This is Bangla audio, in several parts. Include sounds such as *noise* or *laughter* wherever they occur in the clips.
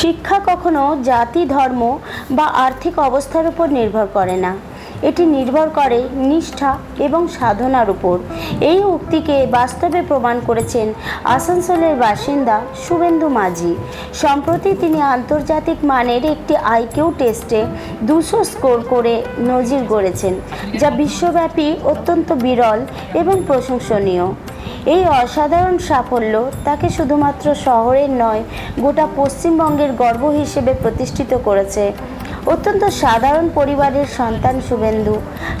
শিক্ষা কখনো জাতি, ধর্ম বা আর্থিক অবস্থার উপর নির্ভর করে না। এটি নির্ভর করে নিষ্ঠা এবং সাধনার উপর। এই উক্তিকে বাস্তবে প্রমাণ করেছেন আসানসোলের বাসিন্দা শুভেন্দু মাঝি। সম্প্রতি তিনি আন্তর্জাতিক মানের একটি আইকিউ টেস্টে দুশো স্কোর করে নজির গড়েছেন, যা বিশ্বব্যাপী অত্যন্ত বিরল এবং প্রশংসনীয়। এই অসাধারণ সাফল্য তাকে শুধুমাত্র শহরের নয় গোটা পশ্চিমবঙ্গের গর্ব হিসেবে প্রতিষ্ঠিত করেছে। অত্যন্ত সাধারণ পরিবারের সন্তান শুভেন্দু।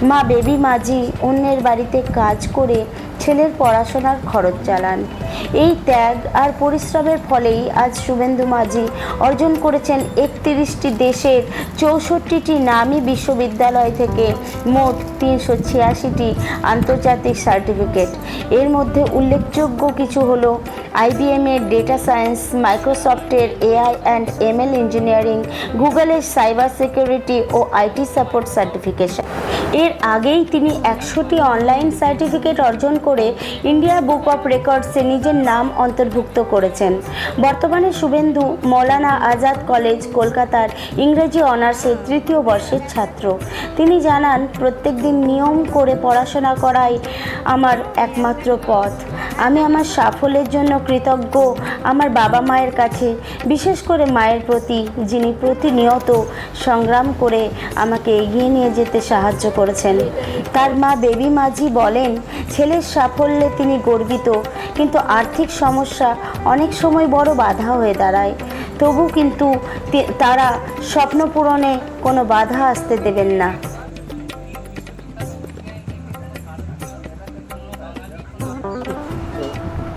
মা বেবি মাঝি অন্যের বাড়িতে কাজ করে ছেলের পড়াশোনার খরচ চালান। এই ত্যাগ আর পরিশ্রমের ফলেই আজ শুভেন্দু মাঝি অর্জন করেছেন একত্রিশটি দেশের চৌষট্টিটি নামী বিশ্ববিদ্যালয় থেকে মোট তিনশো ছিয়াশিটি আন্তর্জাতিক সার্টিফিকেট। এর মধ্যে উল্লেখযোগ্য কিছু হলো আইবিএম এর ডেটা সায়েন্স, মাইক্রোসফটের এআই অ্যান্ড এমএল ইঞ্জিনিয়ারিং, গুগলের সাইবার সিকিউরিটি ও আইটি সাপোর্ট সার্টিফিকেশন। এর আগেই তিনি একশোটি অনলাইন সার্টিফিকেট অর্জন করে ইন্ডিয়া বুক অফ রেকর্ডসে নিজের নাম অন্তর্ভুক্ত করেছেন। বর্তমানে শুভেন্দু মৌলানা আজাদ কলেজ, কলকাতার ইংরেজি অনার্সের তৃতীয় বর্ষের ছাত্র। তিনি জানান প্রত্যেক দিন নিয়ম করে পড়াশোনা করাই আমার একমাত্র পথ। আমি আমার সাফল্যের জন্য কৃতজ্ঞ আমার বাবা মায়ের কাছে, বিশেষ করে মায়ের প্রতি যিনি প্রতিনিয়ত সংগ্রাম করে আমাকে এগিয়ে নিয়ে যেতে সাহায্য করেছেন। তার মা বেবি মাঝি বলেন, ছেলের সাফল্যে তিনি গর্বিত, কিন্তু আর্থিক সমস্যা অনেক সময় বড় বাধা হয়ে দাঁড়ায়। তবু কিন্তু তারা স্বপ্ন পূরণে কোনো বাধা আসতে দেবেন না।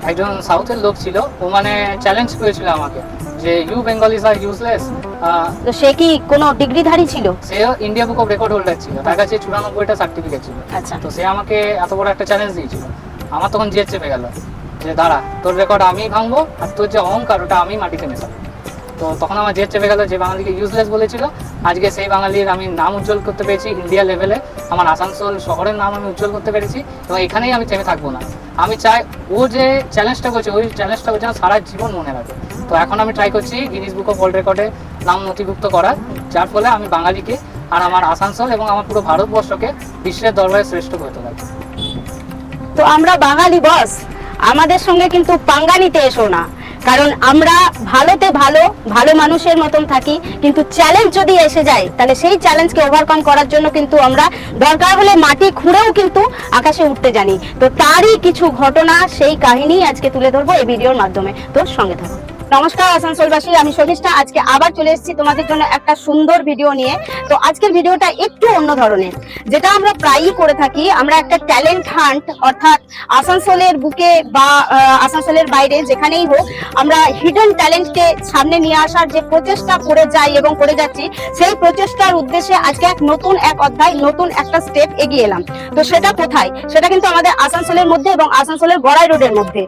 একজন সাউথের লোক ছিল ও মানে চ্যালেঞ্জ করেছিল আমাকে যে ইউ বেঙ্গলিজ আর ইউজলেস তো সে কি কোনো ডিগ্রিধারী ছিল? সে India book of record holder ছিল তার কাছে চুরানব্বইটা সার্টিফিকেট ছিল। আচ্ছা। তো সে আমাকে এত বড় একটা চ্যালেঞ্জ দিয়েছিল। আমার তখন জেদ চেপে গেল যে দাঁড়া তোর রেকর্ড আমি ভাঙবো আর তোর যে অহংকার ওটা আমি মাটিতে মেশাবো তো তখন আমার জেদ চেপে গেল যে বাঙালিকে ইউজলেস বলেছিল। আজকে সেই বাঙালির আমি নাম উজ্জ্বল করতে পেরেছি ইন্ডিয়া লেভেলে আমার আসানসোল শহরের নাম আমি উজ্জ্বল করতে পেরেছি। এবং এখানেই আমি থেমে থাকব না। আমি চাই ও যে চ্যালেঞ্জটা করছে, ওই চ্যালেঞ্জটা করছে সারা জীবন মনে রাখে। তো এখন আমি ট্রাই করছি গিনিস বুক অফ ওয়ার্ল্ড রেকর্ডে নাম নথিভুক্ত করার, যার ফলে আমি বাঙালিকে আর আমার আসানসোল এবং আমার পুরো ভারতবর্ষকে বিশ্বের দরবারে শ্রেষ্ঠ করতে থাকি তো আমরা বাঙালি বস আমাদের সঙ্গে কিন্তু পাঙ্গা নিতে এসো না। কারণ আমরা ভালোতে ভালো ভালো মানুষের মতন থাকি, কিন্তু চ্যালেঞ্জ যদি এসে যায়, তাহলে সেই চ্যালেঞ্জকে ওভারকাম করার জন্য কিন্তু আমরা দরকার হলে মাটি খুঁড়েও কিন্তু আকাশে উঠতে জানি। তো তারই কিছু ঘটনা, সেই কাহিনী আজকে তুলে ধরবো এই ভিডিওর মাধ্যমে। তোর সঙ্গে থাকো। নমস্কার, আসানসোলবাসী, আমি শর্মিষ্ঠা আজকে আবার চলে এসেছি তোমাদের জন্য একটা সুন্দর ভিডিও নিয়ে। তো আজকের ভিডিওটা একটু অন্য ধরনের। যেটা আমরা প্রায়ই করে থাকি, আমরা একটা ট্যালেন্ট হান্ট অর্থাৎ আসানসোলের বুকে বা আসানসোলের বাইরে যেখানেই হোক, আমরা হিডেন ট্যালেন্টকে সামনে নিয়ে আসার যে প্রচেষ্টা করে যাই এবং করে যাচ্ছি, সেই প্রচেষ্টার উদ্দেশ্যে আজকে এক নতুন এক অধ্যায়, নতুন একটা স্টেপ এগিয়ে এলাম। তো সেটা কোথায়? সেটা কিন্তু আমাদের আসানসোলের মধ্যে এবং আসানসোলের গড়াই রোডের মধ্যে।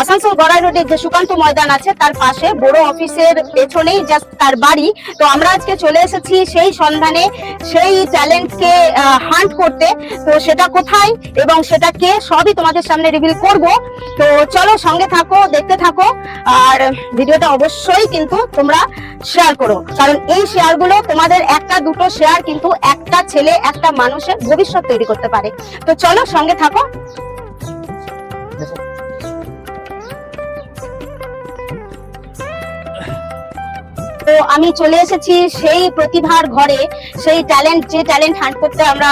আসানসোল গড়াই রোডের যে সুকান্ত ময়দান আছে, তার পাশে বড় অফিসের পেছনেই জাস্ট তার বাড়ি। তো আমরা আজকে চলে এসেছি সেই সন্ধানে, সেই ট্যালেন্টকে হান্ট করতে। তো সেটা কোথায় এবং সেটা কে, সবই তোমাদের সামনে রিভিল করব। তো চলো সঙ্গে থাকো, দেখতে থাকো। আর ভিডিওটা অবশ্যই কিন্তু তোমরা শেয়ার করো। কারণ এই শেয়ারগুলো তোমাদের একটা, দুটো শেয়ার কিন্তু একটা ছেলে, একটা মানুষের ভবিষ্যৎ তৈরি করতে পারে। তো চলো সঙ্গে থাকো। তো আমি চলে এসেছি সেই প্রতিভার ঘরে সেই ট্যালেন্ট যে ট্যালেন্ট হান্ট করতে আমরা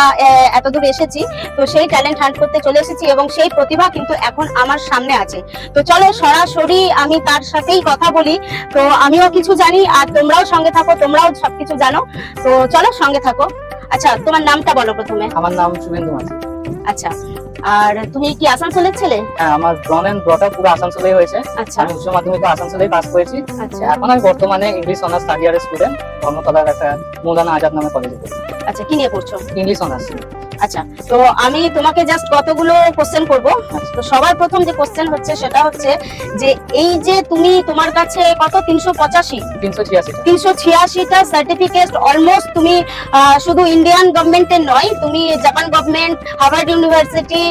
এতদূর এসেছি তো সেই ট্যালেন্ট হান্ট করতে চলে এসেছি এবং সেই প্রতিভা কিন্তু এখন আমার সামনে আছে। তো চলো সরাসরি আমি তার সাথেই কথা বলি। তো আমিও কিছু জানি আর তোমরাও সঙ্গে থাকো তোমরাও সবকিছু জানো। তো চলো সঙ্গে থাকো। আচ্ছা তোমার নামটা বলো প্রথমে। আমার নাম শুভেন্দু মাঝি। আচ্ছা আর তুমি কি আসানসোলের ছেলে? হ্যাঁ আমার ব্রন এন্ড ব্রট আপ পুরো আসানসোলেই হয়েছে। আচ্ছা। আমি উচ্চ মাধ্যমিক আসানসোলেই পাস করেছি। আচ্ছা। এখন আমি বর্তমানে ইংলিশ অনার্স থার্ড ইয়ারের স্টুডেন্ট ধর্মতলার একটা মৌলানা আজাদ নামে কলেজে পড়ি। আচ্ছা কি নিয়ে পড়ছো? ইংলিশ অনার্স আচ্ছা তো আমি তোমাকে জাস্ট কতগুলো কোশ্চেন করব? তো সবার প্রথম যে কোশ্চেন হচ্ছে সেটা হচ্ছে যে এই যে তুমি তোমার কাছে কত? তিনশো পঁচাশি। তিনশো ছিয়াশি। তিনশো ছিয়াশিটা সার্টিফিকেট অলমোস্ট তুমি শুধু ইন্ডিয়ান গভর্নমেন্টের নয় তুমি জাপান গভর্নমেন্ট হার্ভার্ড ইউনিভার্সিটি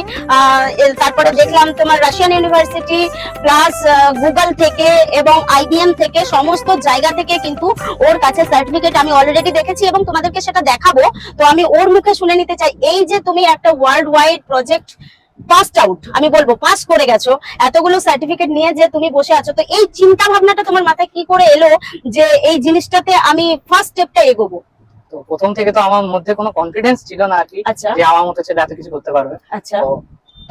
তারপরে দেখলাম তোমার রাশিয়ান ইউনিভার্সিটি প্লাস গুগল থেকে এবং আইবিএম থেকে সমস্ত জায়গা থেকে কিন্তু ওর কাছে সার্টিফিকেট আমি অলরেডি দেখেছি এবং তোমাদেরকে সেটা দেখাবো। তো আমি ওর মুখে শুনে নিতে চাই এই যে তুমি একটা world wide project passed out আমি বলব পাস করে গেছো। এতগুলো সার্টিফিকেট নিয়ে যে তুমি বসে আছো তো এই চিন্তা ভাবনাটা তোমার মাথায় কি করে এলো যে এই জিনিসটাতে আমি ফার্স্ট স্টেপটা এগোবো? তো প্রথম থেকে তো আমার মধ্যে কোনো কনফিডেন্স ছিল না আর কি আচ্ছা। যে আমার মতো ছেলে এত কিছু করতে পারবে। আচ্ছা।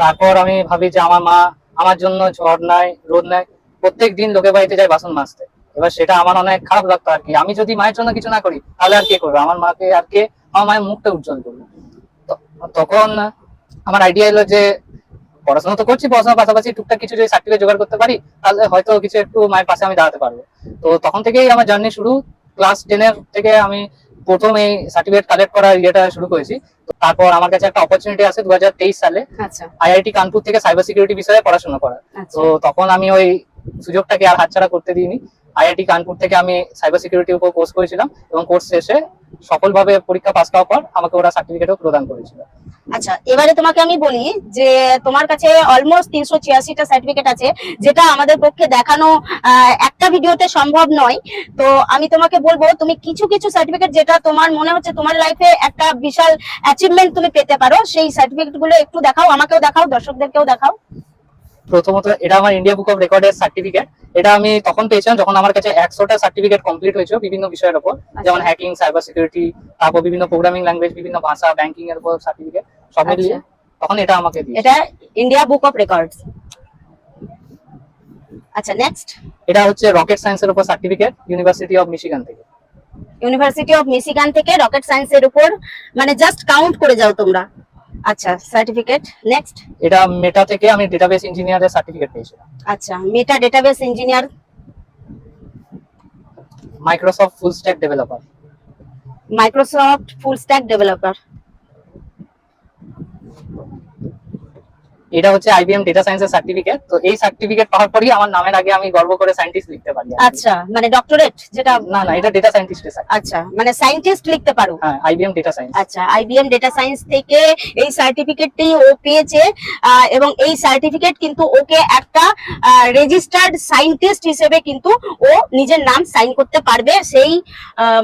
তারপর আমি ভাবি যে আমার মা আমার জন্য ঝড় নাই রোদ নাই প্রত্যেক দিন লোকের বাড়িতে যায় বাসন মাজতে। এবার সেটা আমার অনেক খারাপ লাগতো আর কি। আমি যদি মায়ের জন্য কিছু না করি তাহলে আর কে করবে? আমার মাকে আর কে? আমার মায়ের মুখটা উজ্জ্বল করবে। তখন আমার আইডিয়া এলো যে পড়াশোনা তো করছি পড়াশোনার পাশাপাশি টুকটাক কিছু যদি সার্টিফিকেট জোগাড় করতে পারি তাহলে হয়তো কিছু একটু মায়ের পাশে আমি দাঁড়াতে পারব। তো তখন থেকেই আমার জার্নি শুরু। ক্লাস টেনের থেকে আমি প্রথম এই সার্টিফিকেট কালেক্ট করার ইয়েটা শুরু করেছি। তো তারপর আমার কাছে একটা অপরচুনিটি আসে দু সালে আচ্ছা। আইআইটি কানপুর থেকে সাইবার সিকিউরিটি বিষয়ে পড়াশোনা করার। আচ্ছা। তো তখন আমি ওই সুযোগটাকে আর হাতছাড়া করতে দিইনি। আইআইটি কানপুর থেকে আমি সাইবার সিকিউরিটির উপর কোর্স করেছিলাম এবং কোর্স শেষে সফলভাবে পরীক্ষা পাস করার পর আমাকে ওরা সার্টিফিকেটও প্রদান করেছিল। আচ্ছা এবারে তোমাকে আমি বলি যে তোমার কাছে অলমোস্ট তিনশো ছিয়াশিটা সার্টিফিকেট আছে, যেটা আমাদের পক্ষে দেখানো একটা ভিডিওতে সম্ভব নয়। তো আমি তোমাকে বলব, তুমি কিছু কিছু সার্টিফিকেট যেটা তোমার মনে হচ্ছে তোমার লাইফে একটা বিশাল অ্যাচিভমেন্ট তুমি পেতে পারো, সেই সার্টিফিকেটগুলো একটু দেখাও, আমাকেও দেখাও, দর্শকদেরকেও দেখাও। প্রথমত এটা আমার ইন্ডিয়া বুক অফ রেকর্ডের সার্টিফিকেট এটা আমি তখন পেয়েছিলাম যখন আমার কাছে একশোটা সার্টিফিকেট কমপ্লিট হয়েছিল বিভিন্ন বিষয়ের উপর যেমন হ্যাকিং সাইবার সিকিউরিটি তারপর বিভিন্ন প্রোগ্রামিং ল্যাঙ্গুয়েজ বিভিন্ন ভাষা ব্যাংকিং এর উপর সার্টিফিকেট সব মিলিয়ে তখন এটা আমাকে দিয়েছে। এটা ইন্ডিয়া বুক অফ রেকর্ডস আচ্ছা নেক্সট এটা হচ্ছে রকেট সায়েন্সের উপর সার্টিফিকেট ইউনিভার্সিটি অফ মিশিগান থেকে। ইউনিভার্সিটি অফ মিশিগান থেকে রকেট সায়েন্সের উপর। মানে জাস্ট কাউন্ট করে যাও তোমরা। আচ্ছা সার্টিফিকেট নেক্সট এটা মেটা থেকে আমি ডেটাবেস ইঞ্জিনিয়ারের সার্টিফিকেট পেয়েছিলাম। আচ্ছা Meta database engineer Microsoft full stack developer Microsoft full stack developer এটা হচ্ছে আইবিএম ডেটা সায়েন্সের সার্টিফিকেট তো এই সার্টিফিকেট পাওয়ার পরই আমার নামের আগে আমি গর্ব করে সায়েন্টিস্ট লিখতে পারি। আচ্ছা মানে ডক্টরেট যেটা না না এটা ডেটা সায়েন্টিস্টের আচ্ছা মানে সায়েন্টিস্ট লিখতে পারো? হ্যাঁ আইবিএম ডেটা সায়েন্স আচ্ছা আইবিএম ডেটা সায়েন্স থেকে এই সার্টিফিকেটটি ও পেয়েছে এবং এই সার্টিফিকেট কিন্তু ওকে একটা রেজিস্টার্ড সায়েন্টিস্ট হিসেবে কিন্তু ও নিজের নাম সাইন করতে পারবে সেই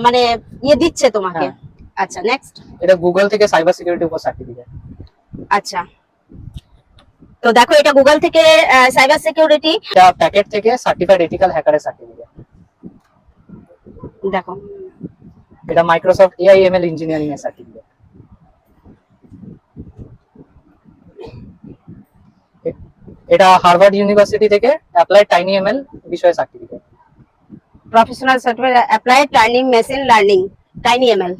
মানে ইয়ে দিচ্ছে তোমাকে। হ্যাঁ। আচ্ছা নেক্সট এটা গুগল থেকে সাইবার সিকিউরিটি উপর সার্টিফিকেট আচ্ছা। তো দেখো এটা গুগল থেকে সাইবার সিকিউরিটি এটা প্যাকেট থেকে সার্টিফাইড এথিক্যাল হ্যাকারের সার্টিফিকেট দেখো। এটা মাইক্রোসফট এআই এমএল ইঞ্জিনিয়ারিং এর সার্টিফিকেট এটা হার্ভার্ড ইউনিভার্সিটি থেকে অ্যাপ্লাইড টাইনি এমএল বিষয়ে certificate professional certificate applied turning machine learning tiny ML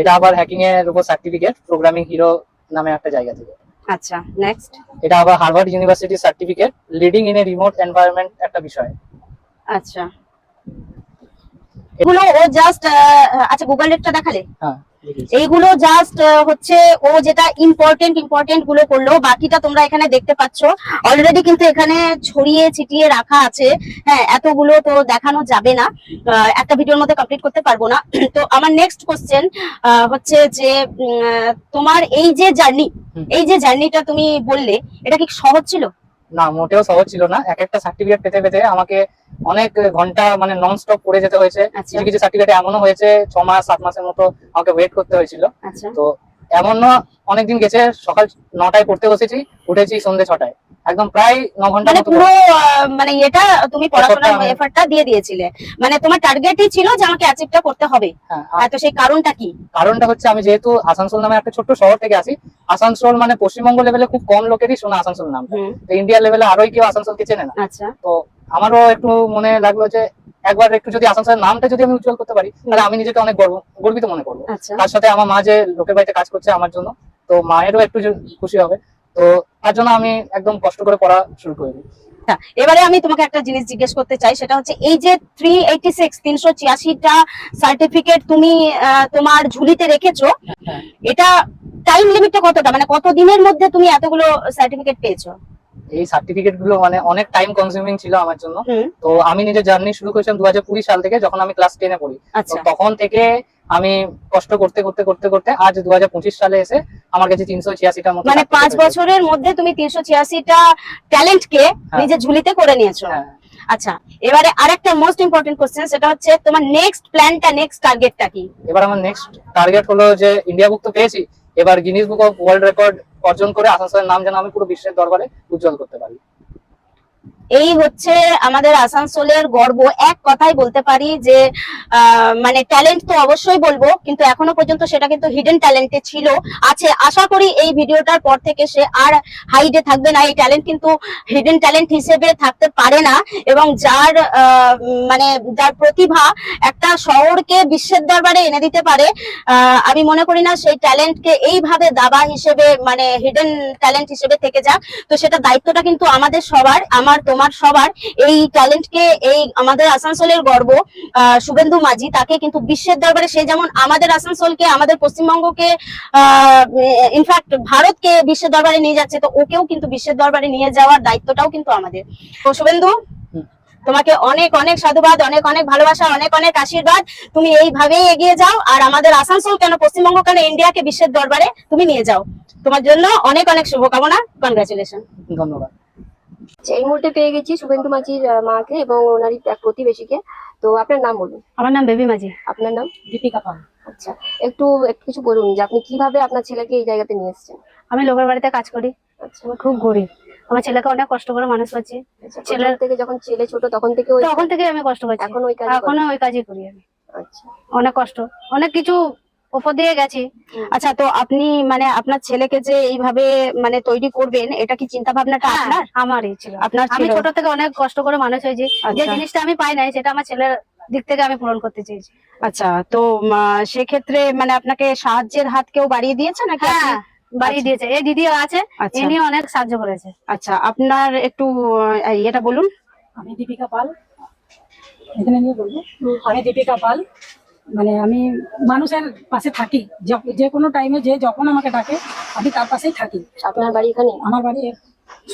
এটা আবার হ্যাকিং এর উপর সার্টিফিকেট প্রোগ্রামিং হিরো নামে একটা জায়গা থেকে। আচ্ছা নেক্সট এটা আবার Harvard University certificate leading in a remote environment একটা বিষয়। আচ্ছা। এগুলো ও জাস্ট আচ্ছা গুগল ডেটটা দেখালে? হ্যাঁ। এইগুলো জাস্ট হচ্ছে ও যেটা ইম্পর্টেন্ট ইম্পর্টেন্টগুলো করল বাকিটা তোমরা এখানে দেখতে পাচ্ছ। অলরেডি কিন্তু এখানে ছড়িয়ে ছিটিয়ে রাখা আছে। হ্যাঁ এতগুলো তো দেখানো যাবে না। একটা ভিডিওর মধ্যে কমপ্লিট করতে পারব না। *clears throat* তো আমার নেক্সট কোশ্চেন হচ্ছে যে তোমার এই যে জার্নি এই যে জার্নিটা তুমি বললে এটা কি সহজ ছিল? না মোটেও সহজ ছিল না। এক একটা সার্টিফিকেট পেতে পেতে আমাকে অনেক ঘণ্টা মানে নন স্টপ পড়ে যেতে হয়েছে। আচ্ছা। কিছু কিছু সার্টিফিকেট এমনও হয়েছে ছ মাস সাত মাসের মতো আমাকে ওয়েট করতে হয়েছিল। আচ্ছা। তো এমন অনেকদিন গেছে সকাল নটায় পড়তে বসেছি উঠেছি সন্ধ্যে ছটায়। একদম প্রায় ঘণ্টা মানে পুরো মানে এটা তুমি পড়াশোনার এফার্টটা দিয়ে দিয়েছিলে। মানে তোমার টার্গেটই ছিল যে আমাকে অ্যাচিভটা করতে হবে। হ্যাঁ তো সেই কারণটা কি? কারণটা হচ্ছে আমি যেহেতু আসানসোল নামে একটা ছোট্ট শহর থেকে আসি আসানসোল মানে পশ্চিমবঙ্গ লেভেলে খুব কম লোকেরই শোনা আসানসোল হুম, তো ইন্ডিয়া লেভেলে আরোই কেউ আসানসোলকে চেনে না। আচ্ছা। তো আমারও একটু মনে লাগল যে একবার একটু যদি আসানসোলের নামটা যদি আমি উজ্জ্বল করতে পারি তাহলে আমি নিজেকে অনেক গর্ব গর্বিত মনে করব। আচ্ছা। তার সাথে আমার মা যে লোকের বাড়িতে কাজ করছে আমার জন্য তো মায়েরও একটু খুশি হবে। তো তার জন্য আমি একদম কষ্ট করে পড়া শুরু করে দিই। আচ্ছা, এবারে আমি তোমাকে একটা জিনিস জিজ্ঞেস করতে চাই সেটা হচ্ছে এই যে থ্রি এইটি সিক্স তিনশো ছিয়াশিটা সার্টিফিকেট তুমি তোমার ঝুলিতে রেখেছো হ্যাঁ। এটা টাইম লিমিটটা কতটা? মানে কত দিনের মধ্যে তুমি এতগুলো সার্টিফিকেট পেয়েছ? এই সার্টিফিকেটগুলো মানে অনেক টাইম কনজিউমিং ছিল আমার জন্য। তো আমি নিজের জার্নি শুরু করেছিলাম দু হাজার কুড়ি সাল থেকে যখন আমি ক্লাস টেনে পড়ি। আচ্ছা। তখন থেকে আমি কষ্ট করতে করতে করতে করতে আজ দু হাজার পঁচিশ সালে এসে আমার কাছে তিনশো ছিয়াশিটার মতো মানে পাঁচ বছরের মধ্যে তুমি তিনশো ছিয়াশিটা ট্যালেন্ট কে হ্যাঁ। নিজের ঝুলিতে করে নিয়েছো। হ্যাঁ। আচ্ছা এবারে আরেকটা মোস্ট ইম্পর্টেন্ট কোশ্চেন সেটা হচ্ছে তোমার নেক্সট প্ল্যানটা নেক্সট টার্গেটটা কি? এবার আমার নেক্সট টার্গেট হলো যে ইন্ডিয়া বুক তো পেয়েছি এবার Guinness book of world record অর্জন করে আসানসোলের নাম যেন আমি পুরো বিশ্বের দরবারে উজ্জ্বল করতে পারি। এই হচ্ছে আমাদের আসানসোলের গর্ব। এক কথাই বলতে পারি যে মানে ট্যালেন্ট তো অবশ্যই বলব, কিন্তু এখনও পর্যন্ত সেটা কিন্তু হিডেন ট্যালেন্টে ছিল, আছে। আশা করি এই ভিডিওটার পর থেকে সে আর হাইডে থাকবে না। এই ট্যালেন্ট কিন্তু হিডেন ট্যালেন্ট হিসেবে থাকতে পারে না এবং যার মানে যার প্রতিভা একটা শহরকে বিশ্বের দরবারে এনে দিতে পারে আমি মনে করি না সেই ট্যালেন্টকে এইভাবে দাবা হিসেবে মানে হিডেন ট্যালেন্ট হিসেবে থেকে যাক। তো সেটা দায়িত্বটা কিন্তু আমাদের সবার, আমার তোমার সবার এই ট্যালেন্টকে এই আমাদের আসানসোলের গর্ব শুভেন্দু মাঝি তাকে কিন্তু বিশ্বের দরবারে সে যেমন আমাদের আসানসোলকে আমাদের পশ্চিমবঙ্গকে ইনফ্যাক্ট ভারতকে বিশ্বের দরবারে নিয়ে যাচ্ছে তো ওকেও কিন্তু বিশ্বের দরবারে নিয়ে যাওয়ার দায়িত্বটাও কিন্তু আমাদের। তো শুভেন্দু তোমাকে অনেক অনেক সাধুবাদ অনেক অনেক ভালোবাসা অনেক অনেক আশীর্বাদ। তুমি এইভাবেই এগিয়ে যাও আর আমাদের আসানসোল কেন পশ্চিমবঙ্গ কেন ইন্ডিয়াকে বিশ্বের দরবারে তুমি নিয়ে যাও। তোমার জন্য অনেক অনেক শুভকামনা। কনগ্রাচুলেশন ধন্যবাদ। এই মুহূর্তে পেয়ে গেছি শুভেন্দু মাঝির মাকে এবং ওনারই এক প্রতিবেশীকে। তো আপনার নাম বলুন। আমার নাম বেবি মাঝি। আপনার নাম? দীপিকা পাল। আচ্ছা একটু একটু কিছু বলুন যে আপনি কীভাবে আপনার ছেলেকে এই জায়গাতে নিয়ে এসেছেন? আমি লোকের বাড়িতে কাজ করি। আচ্ছা। আমি খুব গরিব। আমার ছেলেকে অনেক কষ্ট করে মানুষ করছি। আচ্ছা, ছেলের- থেকে যখন ছেলে ছোট তখন থেকে ওই তখন থেকে আমি কষ্ট করছি। এখন ওই কাজ এখনও ওই কাজই করি আমি। আচ্ছা। অনেক কষ্ট। অনেক কিছু উপর দিয়ে গেছি। আচ্ছা তো আপনি মানে আপনার ছেলেকে যে এইভাবে মানে তৈরি করবেন এটা কি চিন্তা ভাবনাটা আপনার? আমারই ছিল। আপনার আমি ছোট থেকে অনেক কষ্ট করে মানুষ হয়েছি। যে আচ্ছা। জিনিসটা আমি পাই নাই সেটা আমার ছেলের দিক থেকে আমি পূরণ করতে চেয়েছি। আচ্ছা তো সেক্ষেত্রে মানে আপনাকে সাহায্যের হাত কেউ বাড়িয়ে দিয়েছে নাকি হ্যাঁ বাড়িয়ে দিয়েছে। এই দিদি আছে আচ্ছা। ইনি অনেক সাহায্য করেছে। আচ্ছা আপনার একটু এটা বলুন। আমি দীপিকা পাল। এখানে নিয়ে বলব। আমি দীপিকা পাল। মানে আমি মানুষের পাশে থাকি। যে- যে কোনো টাইমে যে যখন আমাকে ডাকে আমি তার পাশেই থাকি। আপনার বাড়ি এখানে? আমার বাড়ি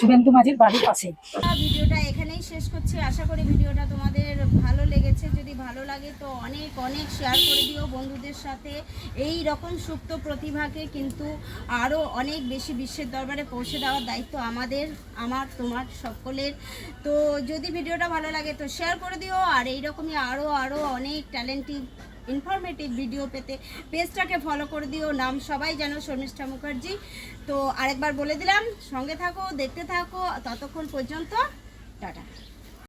শুভেন্দু মাঝির বাড়ির পাশে। ভিডিওটা এখানেই শেষ করছি। আশা করি ভিডিওটা তোমাদের ভালো লেগেছে। যদি ভালো লাগে তো অনেক অনেক শেয়ার করে দিও বন্ধুদের সাথে। এই রকম সুপ্ত প্রতিভাকে কিন্তু আরও অনেক বেশি বিশ্বের দরবারে পৌঁছে দেওয়ার দায়িত্ব আমাদের আমার তোমার সকলের। তো যদি ভিডিওটা ভালো লাগে তো শেয়ার করে দিও। আর এইরকমই আরও আরও অনেক ট্যালেন্টিভ ইনফরমেটিভ ভিডিও পেতে পেজটাকে ফলো করে দিও। নাম সবাই যেন শর্মিষ্ঠা মুখার্জি। তো আরেকবার বলে দিলাম, সঙ্গে থাকো, দেখতে থাকো, ততক্ষণ পর্যন্ত, টাটা।